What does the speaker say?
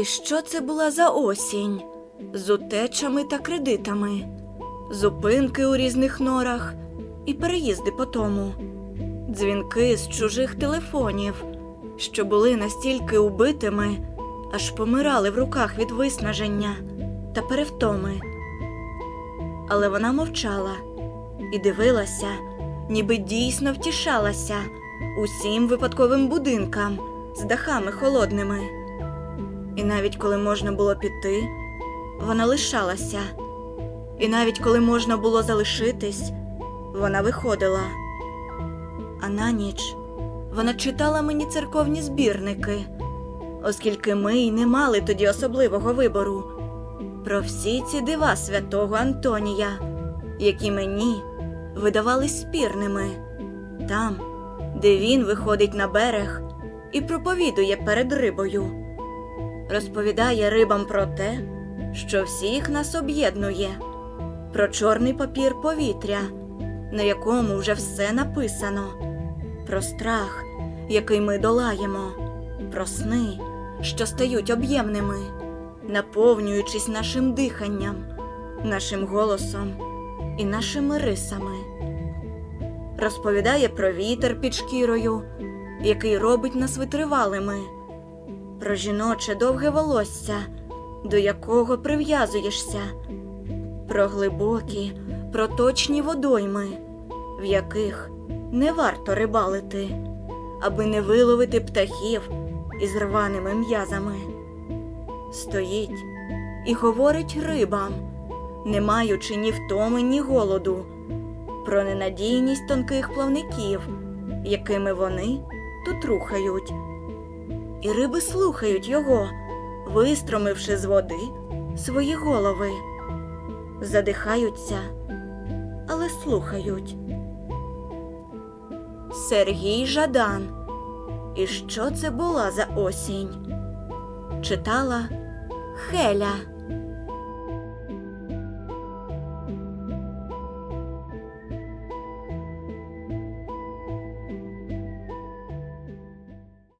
І що це була за осінь? З утечами та кредитами, зупинки у різних норах і переїзди по тому, дзвінки з чужих телефонів, що були настільки убитими, аж помирали в руках від виснаження та перевтоми. Але вона мовчала і дивилася, ніби дійсно втішалася усім випадковим будинкам з дахами холодними. І навіть коли можна було піти, вона лишалася. І навіть коли можна було залишитись, вона виходила. А на ніч вона читала мені церковні збірники, оскільки ми й не мали тоді особливого вибору про всі ці дива святого Антонія, які мені видавались спірними, там, де він виходить на берег і проповідує перед рибою розповідає рибам про те, що всіх нас об'єднує, про чорний папір повітря, на якому вже все написано, про страх, який ми долаємо, про сни, що стають об'ємними, наповнюючись нашим диханням, нашим голосом і нашими рисами. Розповідає про вітер під шкірою, який робить нас витривалими про жіноче довге волосся, до якого прив'язуєшся, про глибокі, проточні водойми, в яких не варто рибалити, аби не виловити птахів із рваними м'язами. Стоїть і говорить рибам, не маючи ні втоми, ні голоду, про ненадійність тонких плавників, якими вони тут рухають. І риби слухають його, вистромивши з води свої голови, задихаються, але слухають. Сергій Жадан. І що це була за осінь? Читала Хеля.